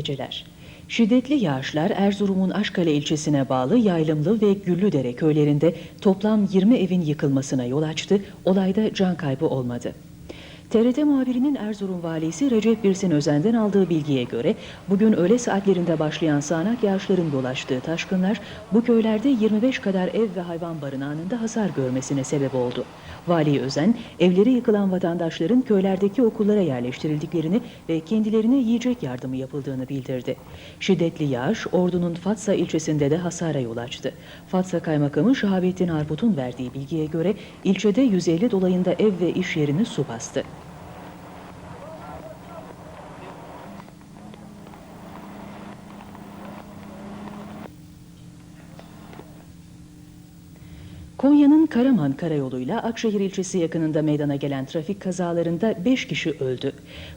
Geceler. Şiddetli yağışlar Erzurum'un Aşkale ilçesine bağlı Yaylımlı ve Güllüdere köylerinde toplam 20 evin yıkılmasına yol açtı. Olayda can kaybı olmadı. TRT muhabirinin Erzurum valisi Recep Birsin Özen'den aldığı bilgiye göre bugün öğle saatlerinde başlayan sağanak yağışların yol açtığı taşkınlar bu köylerde 25 kadar ev ve hayvan barınağında hasar görmesine sebep oldu. Vali Özen, evleri yıkılan vatandaşların köylerdeki okullara yerleştirildiklerini ve kendilerine yiyecek yardımı yapıldığını bildirdi. Şiddetli yağış Ordu'nun Fatsa ilçesinde de hasara yol açtı. Fatsa Kaymakamı Şahabettin Arput'un verdiği bilgiye göre ilçede 150 dolayında ev ve iş yerini su bastı. Konya'nın Karaman Karayolu'yla Akşehir ilçesi yakınında meydana gelen trafik kazalarında 5 kişi öldü.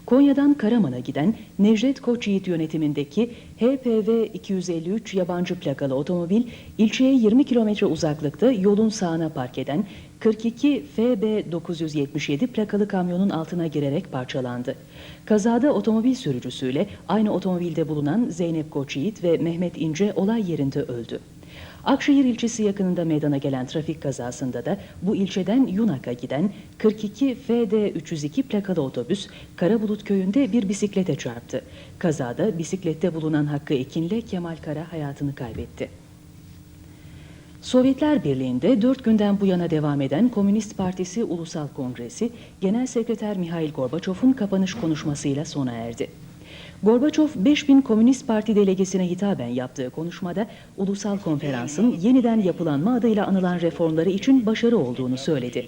Konya'dan Karaman'a giden Necdet Koçyiğit yönetimindeki HPV 253 yabancı plakalı otomobil ilçeye 20 kilometre uzaklıkta yolun sağına park eden 42 FB 977 plakalı kamyonun altına girerek parçalandı. Kazada otomobil sürücüsüyle aynı otomobilde bulunan Zeynep Koçyiğit ve Mehmet İnce olay yerinde öldü. Akşehir ilçesi yakınında meydana gelen trafik kazasında da bu ilçeden Yunak'a giden 42 FD 302 plakalı otobüs Karabulut köyünde bir bisiklete çarptı. Kazada bisiklette bulunan Hakkı Ekin'le Kemal Kara hayatını kaybetti. Sovyetler Birliği'nde dört günden bu yana devam eden Komünist Partisi Ulusal Kongresi, Genel Sekreter Mihail Gorbaçov'un kapanış konuşmasıyla sona erdi. Gorbaçov 5000 Komünist Parti delegesine hitaben yaptığı konuşmada ulusal konferansın yeniden yapılanma adıyla anılan reformları için başarı olduğunu söyledi.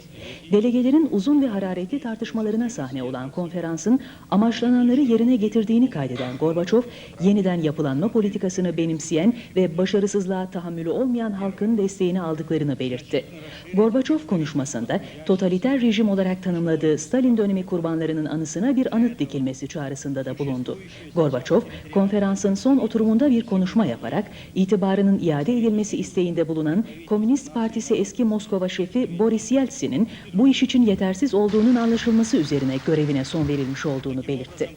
Delegelerin uzun ve hararetli tartışmalarına sahne olan konferansın amaçlananları yerine getirdiğini kaydeden Gorbaçov, yeniden yapılanma politikasını benimseyen ve başarısızlığa tahammülü olmayan halkın desteğini aldıklarını belirtti. Gorbaçov konuşmasında totaliter rejim olarak tanımladığı Stalin dönemi kurbanlarının anısına bir anıt dikilmesi çağrısında da bulundu. Gorbaçov, konferansın son oturumunda bir konuşma yaparak itibarının iade edilmesi isteğinde bulunan Komünist Partisi eski Moskova şefi Boris Yeltsin'in bu iş için yetersiz olduğunun anlaşılması üzerine görevine son verilmiş olduğunu belirtti.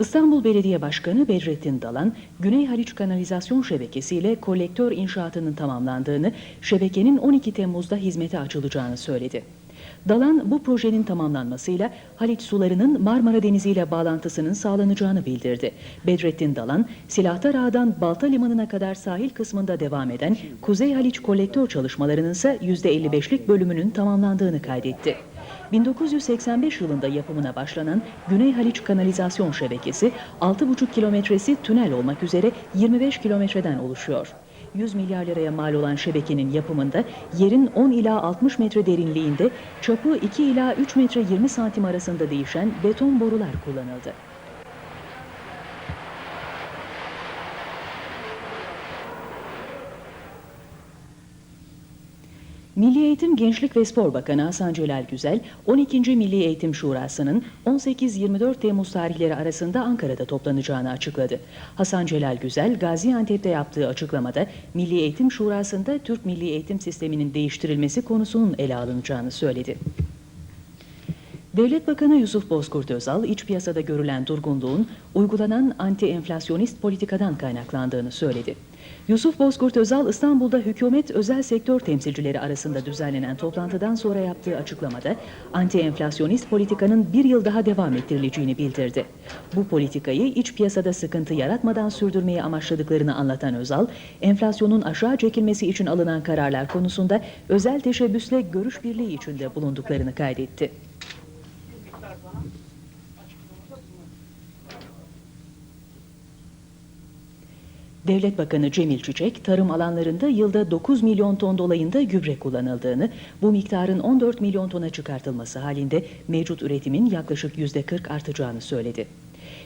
İstanbul Belediye Başkanı Bedrettin Dalan, Güney Haliç Kanalizasyon Şebekesi ile kolektör inşaatının tamamlandığını, şebekenin 12 Temmuz'da hizmete açılacağını söyledi. Dalan bu projenin tamamlanmasıyla Haliç sularının Marmara Denizi ile bağlantısının sağlanacağını bildirdi. Bedrettin Dalan, Silahtar Ağa'dan Balta Limanı'na kadar sahil kısmında devam eden Kuzey Haliç kolektör çalışmalarının ise %55'lik bölümünün tamamlandığını kaydetti. 1985 yılında yapımına başlanan Güney Haliç Kanalizasyon Şebekesi 6,5 kilometresi tünel olmak üzere 25 kilometreden oluşuyor. 100 milyar liraya mal olan şebekenin yapımında yerin 10 ila 60 metre derinliğinde çapı 2 ila 3 metre 20 santim arasında değişen beton borular kullanıldı. Milli Eğitim Gençlik ve Spor Bakanı Hasan Celal Güzel, 12. Milli Eğitim Şurası'nın 18-24 Temmuz tarihleri arasında Ankara'da toplanacağını açıkladı. Hasan Celal Güzel, Gaziantep'te yaptığı açıklamada Milli Eğitim Şurası'nda Türk Milli Eğitim Sistemi'nin değiştirilmesi konusunun ele alınacağını söyledi. Devlet Bakanı Yusuf Bozkurt Özal, iç piyasada görülen durgunluğun uygulanan anti-enflasyonist politikadan kaynaklandığını söyledi. Yusuf Bozkurt Özal, İstanbul'da hükümet özel sektör temsilcileri arasında düzenlenen toplantıdan sonra yaptığı açıklamada anti-enflasyonist politikanın bir yıl daha devam ettirileceğini bildirdi. Bu politikayı iç piyasada sıkıntı yaratmadan sürdürmeyi amaçladıklarını anlatan Özal, enflasyonun aşağı çekilmesi için alınan kararlar konusunda özel teşebbüsle görüş birliği içinde bulunduklarını kaydetti. Devlet Bakanı Cemil Çiçek, tarım alanlarında yılda 9 milyon ton dolayında gübre kullanıldığını, bu miktarın 14 milyon tona çıkartılması halinde mevcut üretimin yaklaşık %40 artacağını söyledi.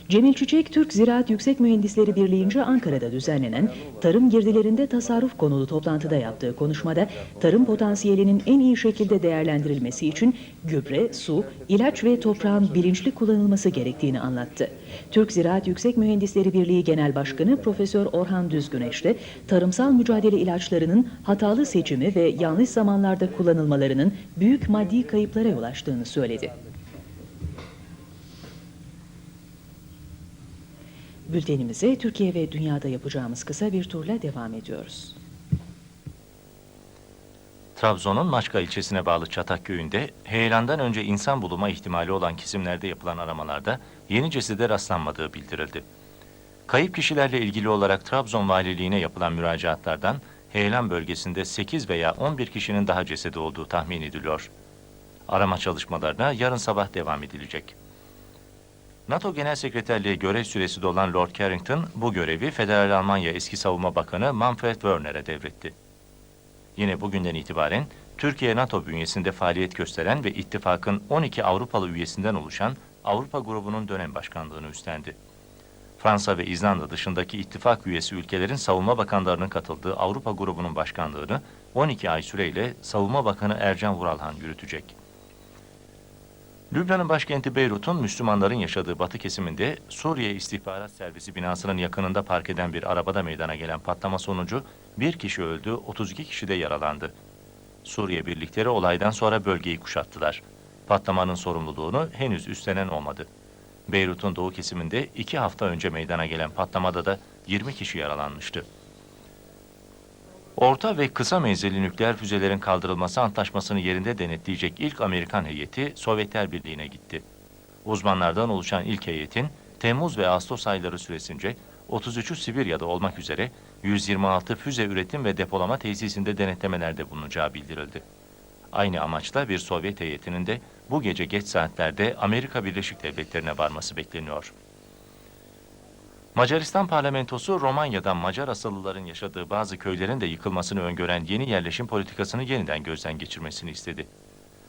Cemil Çiçek, Türk Ziraat Yüksek Mühendisleri Birliği'nce Ankara'da düzenlenen tarım girdilerinde tasarruf konulu toplantıda yaptığı konuşmada tarım potansiyelinin en iyi şekilde değerlendirilmesi için gübre, su, ilaç ve toprağın bilinçli kullanılması gerektiğini anlattı. Türk Ziraat Yüksek Mühendisleri Birliği Genel Başkanı Profesör Orhan Düzgüneş de tarımsal mücadele ilaçlarının hatalı seçimi ve yanlış zamanlarda kullanılmalarının büyük maddi kayıplara yol açtığını söyledi. Bültenimize Türkiye ve dünyada yapacağımız kısa bir turla devam ediyoruz. Trabzon'un Maçka ilçesine bağlı Çatak köyünde heyelandan önce insan buluma ihtimali olan kesimlerde yapılan aramalarda yeni cesede rastlanmadığı bildirildi. Kayıp kişilerle ilgili olarak Trabzon Valiliğine yapılan müracaatlardan heyelan bölgesinde 8 veya 11 kişinin daha cesedi olduğu tahmin ediliyor. Arama çalışmalarına yarın sabah devam edilecek. NATO Genel Sekreterliği görev süresi dolan Lord Carrington bu görevi Federal Almanya eski savunma bakanı Manfred Wörner'e devretti. Yine bugünden itibaren Türkiye NATO bünyesinde faaliyet gösteren ve ittifakın 12 Avrupalı üyesinden oluşan Avrupa grubunun dönem başkanlığını üstlendi. Fransa ve İzlanda dışındaki ittifak üyesi ülkelerin savunma bakanlarının katıldığı Avrupa grubunun başkanlığını 12 ay süreyle Savunma Bakanı Ercan Vuralhan yürütecek. Lübnan'ın başkenti Beyrut'un Müslümanların yaşadığı batı kesiminde Suriye İstihbarat Servisi binasının yakınında park eden bir arabada meydana gelen patlama sonucu bir kişi öldü, 32 kişi de yaralandı. Suriye birlikleri olaydan sonra bölgeyi kuşattılar. Patlamanın sorumluluğunu henüz üstlenen olmadı. Beyrut'un doğu kesiminde iki hafta önce meydana gelen patlamada da 20 kişi yaralanmıştı. Orta ve kısa menzilli nükleer füzelerin kaldırılması antlaşmasını yerinde denetleyecek ilk Amerikan heyeti Sovyetler Birliği'ne gitti. Uzmanlardan oluşan ilk heyetin Temmuz ve Ağustos ayları süresince 33'ü Sibirya'da olmak üzere 126 füze üretim ve depolama tesisinde denetlemelerde bulunacağı bildirildi. Aynı amaçla bir Sovyet heyetinin de bu gece geç saatlerde Amerika Birleşik Devletleri'ne varması bekleniyor. Macaristan parlamentosu Romanya'dan Macar asıllıların yaşadığı bazı köylerin de yıkılmasını öngören yeni yerleşim politikasını yeniden gözden geçirmesini istedi.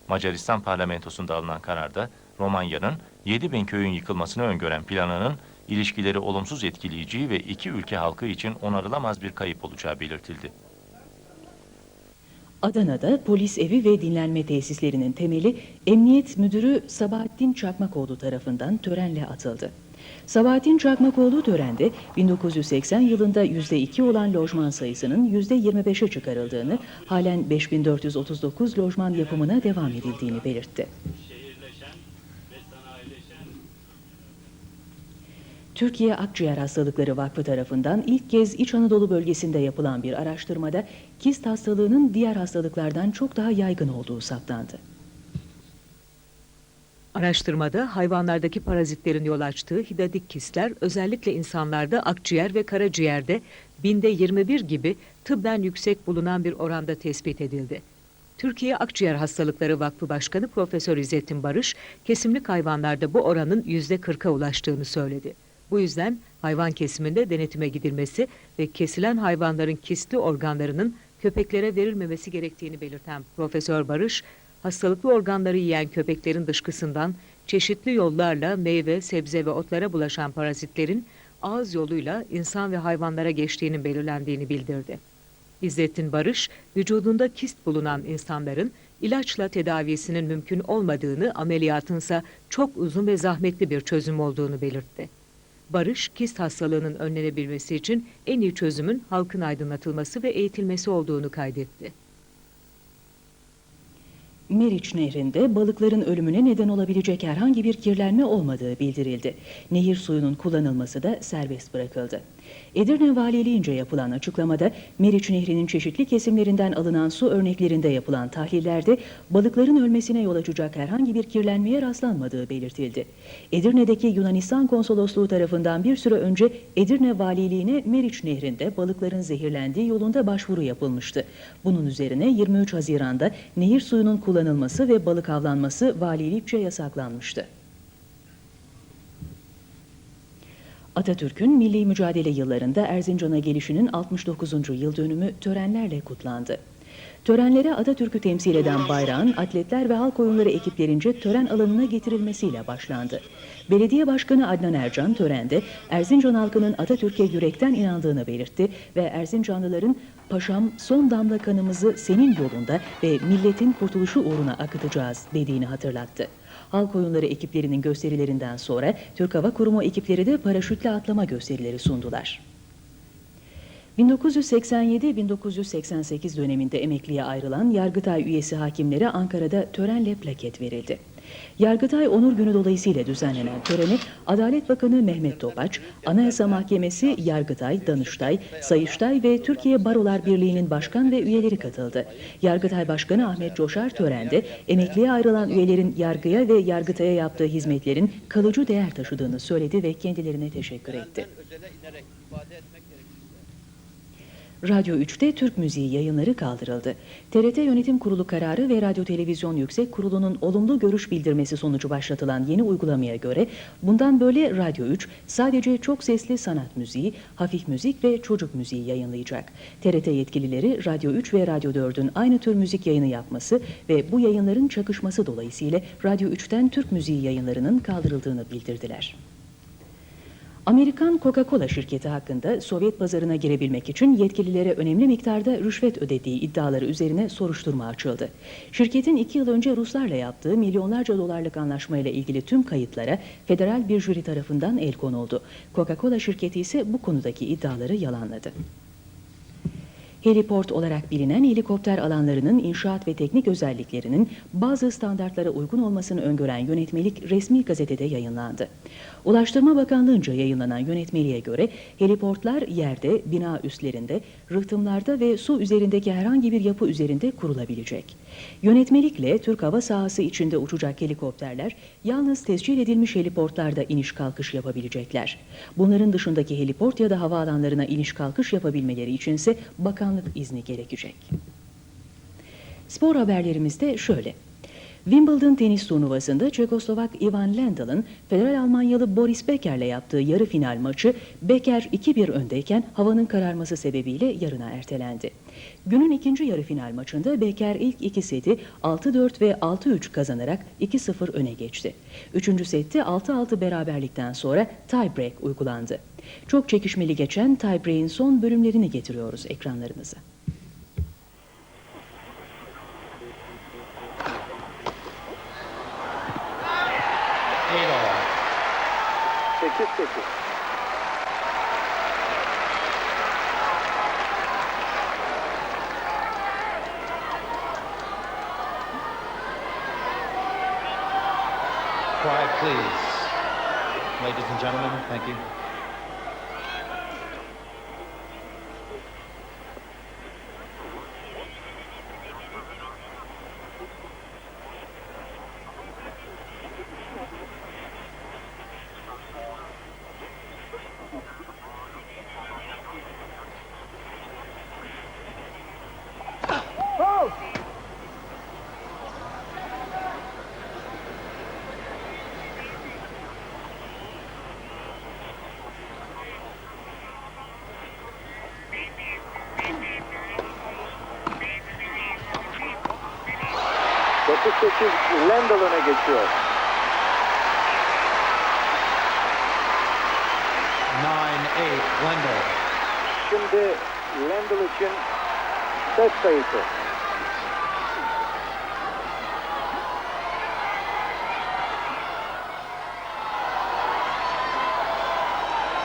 Macaristan parlamentosunda alınan kararda Romanya'nın 7 bin köyün yıkılmasını öngören planının ilişkileri olumsuz etkileyeceği ve iki ülke halkı için onarılamaz bir kayıp olacağı belirtildi. Adana'da polis evi ve dinlenme tesislerinin temeli Emniyet Müdürü Sabahattin Çakmakoğlu tarafından törenle atıldı. Sabahattin Çakmakoğlu törende 1980 yılında %2 olan lojman sayısının %25'e çıkarıldığını, halen 5439 lojman yapımına devam edildiğini belirtti. Türkiye Akciğer Hastalıkları Vakfı tarafından ilk kez İç Anadolu bölgesinde yapılan bir araştırmada kist hastalığının diğer hastalıklardan çok daha yaygın olduğu saptandı. Araştırmada hayvanlardaki parazitlerin yol açtığı hidadik kistler özellikle insanlarda akciğer ve karaciğerde binde 21 gibi tıbben yüksek bulunan bir oranda tespit edildi. Türkiye Akciğer Hastalıkları Vakfı Başkanı Profesör İzzettin Barış, kesimlik hayvanlarda bu oranın yüzde 40'a ulaştığını söyledi. Bu yüzden hayvan kesiminde denetime gidilmesi ve kesilen hayvanların kistli organlarının köpeklere verilmemesi gerektiğini belirten Profesör Barış, hastalıklı organları yiyen köpeklerin dışkısından çeşitli yollarla meyve, sebze ve otlara bulaşan parazitlerin ağız yoluyla insan ve hayvanlara geçtiğinin belirlendiğini bildirdi. İzzettin Barış, vücudunda kist bulunan insanların ilaçla tedavisinin mümkün olmadığını, ameliyatınsa çok uzun ve zahmetli bir çözüm olduğunu belirtti. Barış, kist hastalığının önlenebilmesi için en iyi çözümün halkın aydınlatılması ve eğitilmesi olduğunu kaydetti. Meriç Nehri'nde balıkların ölümüne neden olabilecek herhangi bir kirlenme olmadığı bildirildi. Nehir suyunun kullanılması da serbest bırakıldı. Edirne Valiliğince yapılan açıklamada Meriç Nehri'nin çeşitli kesimlerinden alınan su örneklerinde yapılan tahlillerde balıkların ölmesine yol açacak herhangi bir kirlenmeye rastlanmadığı belirtildi. Edirne'deki Yunanistan Konsolosluğu tarafından bir süre önce Edirne Valiliğine Meriç Nehri'nde balıkların zehirlendiği yolunda başvuru yapılmıştı. Bunun üzerine 23 Haziran'da nehir suyunun kullanılması ve balık avlanması valilikçe yasaklanmıştı. Atatürk'ün milli mücadele yıllarında Erzincan'a gelişinin 69. yıl dönümü törenlerle kutlandı. Törenlere Atatürk'ü temsil eden bayrağın atletler ve halk oyunları ekiplerince tören alanına getirilmesiyle başlandı. Belediye Başkanı Adnan Ercan törende Erzincan halkının Atatürk'e yürekten inandığını belirtti ve Erzincanlıların "Paşam son damla kanımızı senin yolunda ve milletin kurtuluşu uğruna akıtacağız." dediğini hatırlattı. Halk oyunları ekiplerinin gösterilerinden sonra Türk Hava Kurumu ekipleri de paraşütle atlama gösterileri sundular. 1987-1988 döneminde emekliye ayrılan Yargıtay üyesi hakimlere Ankara'da törenle plaket verildi. Yargıtay Onur Günü dolayısıyla düzenlenen törene Adalet Bakanı Mehmet Topaç, Anayasa Mahkemesi, Yargıtay, Danıştay, Sayıştay ve Türkiye Barolar Birliği'nin başkan ve üyeleri katıldı. Yargıtay Başkanı Ahmet Coşar törende emekliye ayrılan üyelerin yargıya ve Yargıtay'a yaptığı hizmetlerin kalıcı değer taşıdığını söyledi ve kendilerine teşekkür etti. Radyo 3'te Türk müziği yayınları kaldırıldı. TRT Yönetim Kurulu kararı ve Radyo Televizyon Yüksek Kurulu'nun olumlu görüş bildirmesi sonucu başlatılan yeni uygulamaya göre bundan böyle Radyo 3 sadece çok sesli sanat müziği, hafif müzik ve çocuk müziği yayınlayacak. TRT yetkilileri Radyo 3 ve Radyo 4'ün aynı tür müzik yayını yapması ve bu yayınların çakışması dolayısıyla Radyo 3'ten Türk müziği yayınlarının kaldırıldığını bildirdiler. Amerikan Coca-Cola şirketi hakkında Sovyet pazarına girebilmek için yetkililere önemli miktarda rüşvet ödediği iddiaları üzerine soruşturma açıldı. Şirketin iki yıl önce Ruslarla yaptığı milyonlarca dolarlık anlaşmayla ilgili tüm kayıtlara federal bir jüri tarafından el konuldu. Coca-Cola şirketi ise bu konudaki iddiaları yalanladı. Heliport olarak bilinen helikopter alanlarının inşaat ve teknik özelliklerinin bazı standartlara uygun olmasını öngören yönetmelik resmi gazetede yayınlandı. Ulaştırma Bakanlığı'nca yayınlanan yönetmeliğe göre heliportlar yerde, bina üstlerinde, rıhtımlarda ve su üzerindeki herhangi bir yapı üzerinde kurulabilecek. Yönetmelikle Türk hava sahası içinde uçacak helikopterler yalnız tescil edilmiş heliportlarda iniş kalkış yapabilecekler. Bunların dışındaki heliport ya da havaalanlarına iniş kalkış yapabilmeleri içinse bakanlık izni gerekecek. Spor haberlerimizde şöyle. Wimbledon tenis turnuvasında Çekoslovak Ivan Lendl'ın Federal Almanyalı Boris Beker'le yaptığı yarı final maçı Beker 2-1 öndeyken havanın kararması sebebiyle yarına ertelendi. Günün ikinci yarı final maçında Beker ilk iki seti 6-4 ve 6-3 kazanarak 2-0 öne geçti. Üçüncü sette 6-6 beraberlikten sonra tiebreak uygulandı. Çok çekişmeli geçen tiebreak'in son bölümlerini getiriyoruz ekranlarınıza. Eight all. 8-8. Quiet, please. Ladies and gentlemen, thank you. 8 Lendl öne geçiyor. Nine, eight, Wendell. Şimdi Lendl için set sayısı.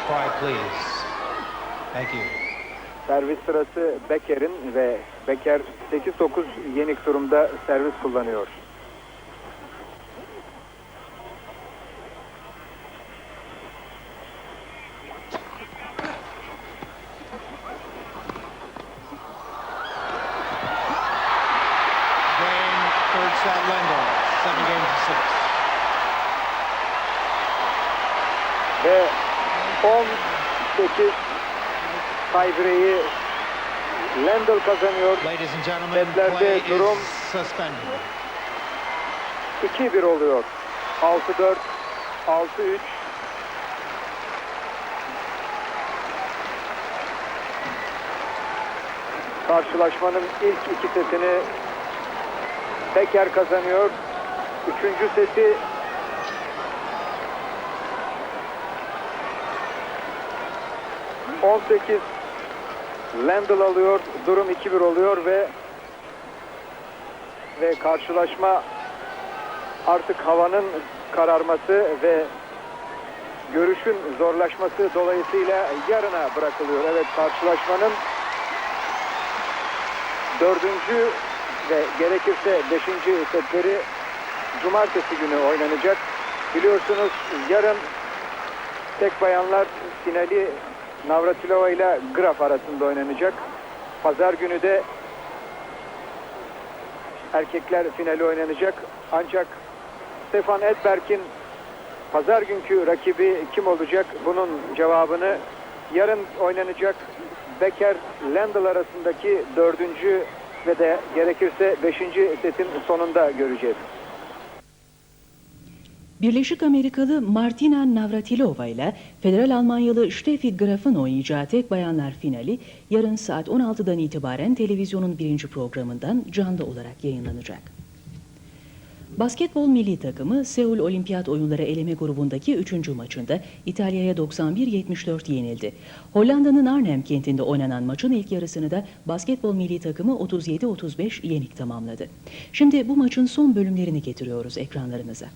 Quiet, please. Thank you. Servis sırası Becker'in ve Becker 8-9 yenik durumda servis kullanıyor. Kazanıyor. Setlerde durum- is suspended. 2-1 oluyor. 6-4, 6-3. Karşılaşmanın ilk iki setini Becker kazanıyor. Üçüncü seti ...18 Lendl alıyor. Durum 2-1 oluyor ve... ...ve karşılaşma artık havanın kararması ve görüşün zorlaşması dolayısıyla yarına bırakılıyor. Evet karşılaşmanın dördüncü ve gerekirse beşinci setleri cumartesi günü oynanacak. Biliyorsunuz yarın tek bayanlar finali Navratilova ile Graf arasında oynanacak. Pazar günü de erkekler finali oynanacak. Ancak Stefan Edberg'in pazar günkü rakibi kim olacak? Bunun cevabını yarın oynanacak Becker Lendl arasındaki dördüncü ve de gerekirse beşinci setin sonunda göreceğiz. Birleşik Amerikalı Martina Navratilova ile Federal Almanyalı Steffi Graf'ın oynayacağı tek bayanlar finali yarın saat 16'dan itibaren televizyonun birinci programından canlı olarak yayınlanacak. Basketbol milli takımı Seul Olimpiyat Oyunları eleme grubundaki 3. maçında İtalya'ya 91-74 yenildi. Hollanda'nın Arnhem kentinde oynanan maçın ilk yarısını da basketbol milli takımı 37-35 yenik tamamladı. Şimdi bu maçın son bölümlerini getiriyoruz ekranlarınıza.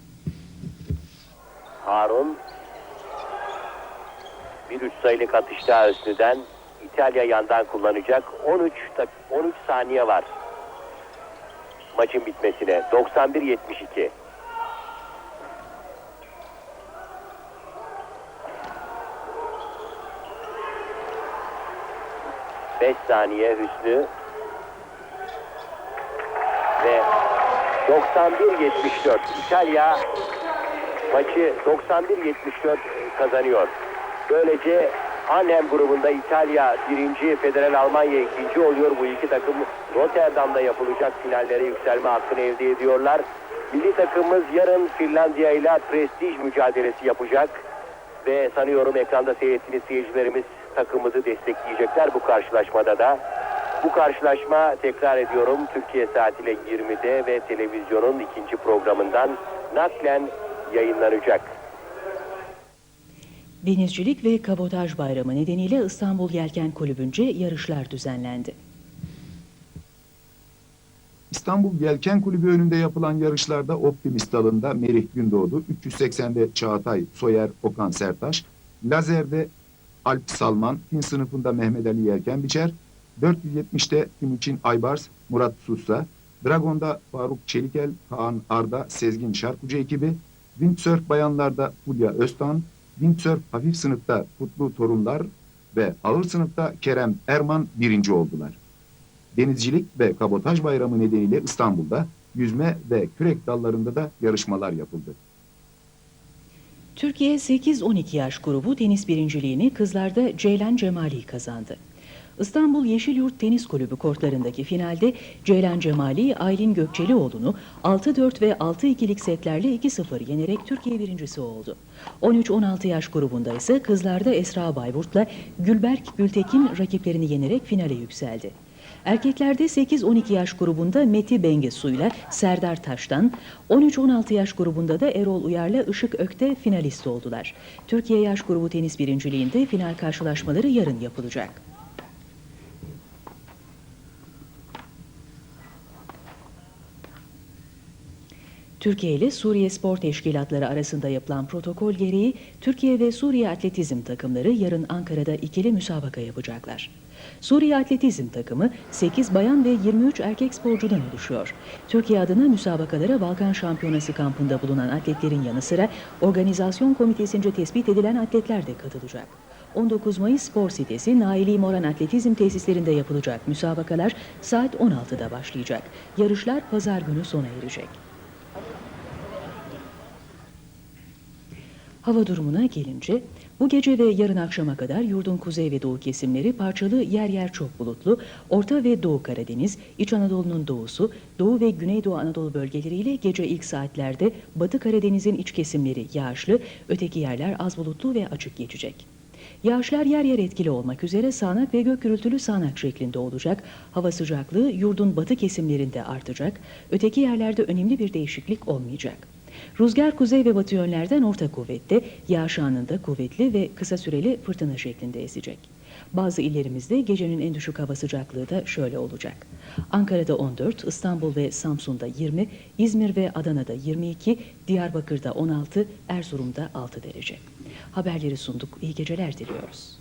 Harun bir üç sayılık atışta Hüsnü'den İtalya yandan kullanacak. 13 dak- 13 saniye var. Maçın bitmesine. 91-72. Beş saniye Hüsnü ve 91-74 İtalya maçı 91-74 kazanıyor. Böylece Arnhem grubunda İtalya birinci, Federal Almanya ikinci oluyor. Bu iki takım Rotterdam'da yapılacak finallere yükselme hakkını elde ediyorlar. Milli takımımız yarın Finlandiya ile prestij mücadelesi yapacak. Ve sanıyorum ekranda seyrettiğiniz seyircilerimiz takımımızı destekleyecekler bu karşılaşmada da. Bu karşılaşma tekrar ediyorum Türkiye saatiyle 20'de ve televizyonun ikinci programından naklen yayınlanacak. Denizcilik ve Kabotaj Bayramı nedeniyle İstanbul Yelken Kulübü'nce yarışlar düzenlendi. İstanbul Yelken Kulübü önünde yapılan yarışlarda Optimist dalında Merih Gündoğdu, 380'de Çağatay Soyer Okan Sertaş, Lazer'de Alp Salman, Fin sınıfında Mehmet Ali Yelkenbiçer, 470'te Timuçin Aybars, Murat Sussa, Dragon'da Faruk Çelikel, Kaan Arda, Sezgin Şarkucu ekibi, Windsurf bayanlarda Fulya Öztan, Windsurf hafif sınıfta Kutlu Torunlar ve ağır sınıfta Kerem Erman birinci oldular. Denizcilik ve Kabotaj Bayramı nedeniyle İstanbul'da yüzme ve kürek dallarında da yarışmalar yapıldı. Türkiye 8-12 yaş grubu tenis birinciliğini kızlarda Ceylan Cemali kazandı. İstanbul Yeşilyurt Tenis Kulübü kortlarındaki finalde Ceylan Cemali, Aylin Gökçelioğlu'nu 6-4 ve 6-2'lik setlerle 2-0 yenerek Türkiye birincisi oldu. 13-16 yaş grubunda ise kızlarda Esra Bayburt'la Gülberk Gültekin rakiplerini yenerek finale yükseldi. Erkeklerde 8-12 yaş grubunda Meti Bengesu'yla Serdar Taş'tan, 13-16 yaş grubunda da Erol Uyar'la Işık Ökte finalist oldular. Türkiye yaş grubu tenis birinciliğinde final karşılaşmaları yarın yapılacak. Türkiye ile Suriye Spor Teşkilatları arasında yapılan protokol gereği Türkiye ve Suriye atletizm takımları yarın Ankara'da ikili müsabaka yapacaklar. Suriye atletizm takımı 8 bayan ve 23 erkek sporcudan oluşuyor. Türkiye adına müsabakalara Balkan Şampiyonası kampında bulunan atletlerin yanı sıra organizasyon komitesince tespit edilen atletler de katılacak. 19 Mayıs Spor Sitesi Naili Moran Atletizm tesislerinde yapılacak müsabakalar saat 16'da başlayacak. Yarışlar pazar günü sona erecek. Hava durumuna gelince bu gece ve yarın akşama kadar yurdun kuzey ve doğu kesimleri parçalı yer yer çok bulutlu, Orta ve Doğu Karadeniz, İç Anadolu'nun doğusu, Doğu ve Güneydoğu Anadolu bölgeleriyle gece ilk saatlerde Batı Karadeniz'in iç kesimleri yağışlı, öteki yerler az bulutlu ve açık geçecek. Yağışlar yer yer etkili olmak üzere sağanak ve gök gürültülü sağanak şeklinde olacak. Hava sıcaklığı yurdun batı kesimlerinde artacak. Öteki yerlerde önemli bir değişiklik olmayacak. Rüzgar kuzey ve batı yönlerden orta kuvvette, yağış anında kuvvetli ve kısa süreli fırtına şeklinde esecek. Bazı illerimizde gecenin en düşük hava sıcaklığı da şöyle olacak. Ankara'da 14, İstanbul ve Samsun'da 20, İzmir ve Adana'da 22, Diyarbakır'da 16, Erzurum'da 6 derece. Haberleri sunduk. İyi geceler diliyoruz.